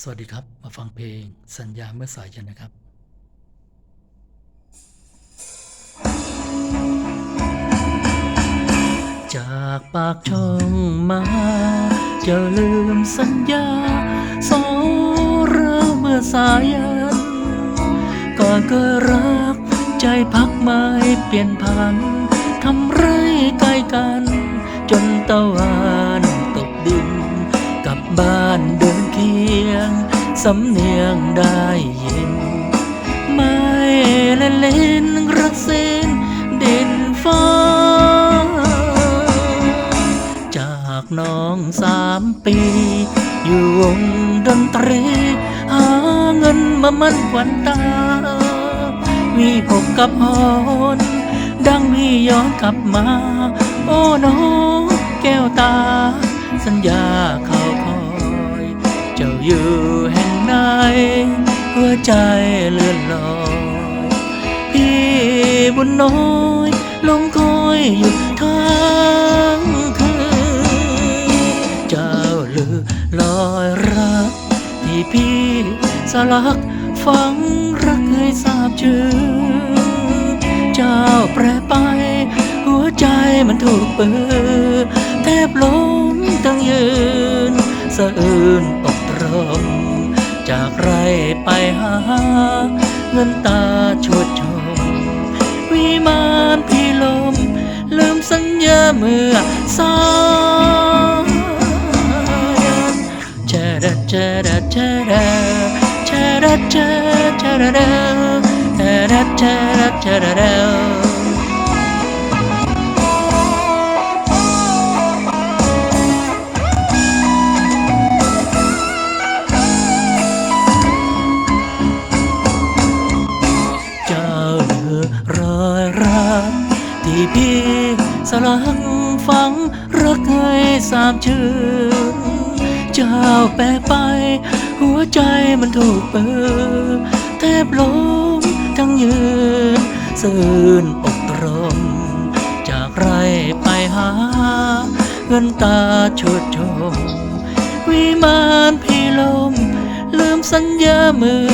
สวัสดีครับ มาฟังเพลงสัญญาเมื่อสายเย็นนะครับจากปากช่องมาจะลืมสัญญาสองเราเมื่อสายันก่อนก็รักใจพักไม่เปลี่ยนพันทำไรไกลกัน จนตะวันตกดินกลับบ้านเดิน เคียง สำเนียงได้ยิน ไม่เล่นเล่นรักเส้นเด่นฟ้า จากน้องสามปี อยู่วงดนตรี หาเงินมามั่นขวัญตาวีหกกับฮอนดังมีย้อนกลับมา โอ้น้องแก้วตา สัญญาเขาค ใจเลื่อนลอยพี่บุญน้อยลงคอยอยู่ทั้งคืนเจ้าลือลอยรักที่พี่สลักฝังรักให้ทราบชื่อ เจ้าแปรไป หัวใจมันถูกปือแทบล้มตั้งยืนสะอื้นอกตรม จากไรไปหา เงินตาชดชม วิมานพี่ลม ลืมสัญญาเมื่อสายันแชดะแชดะแชดะแชดะแชแชดะแชดะ ที่พี่สลักฝังรักให้สามชื่นเจ้าแปลไป หัวใจมันถูกเปิดแทบล้มทั้งยืนสื่นอกตรม จากไรไปหา เงินตาชดชม วิมานพี่ลม ลืมสัญญามือ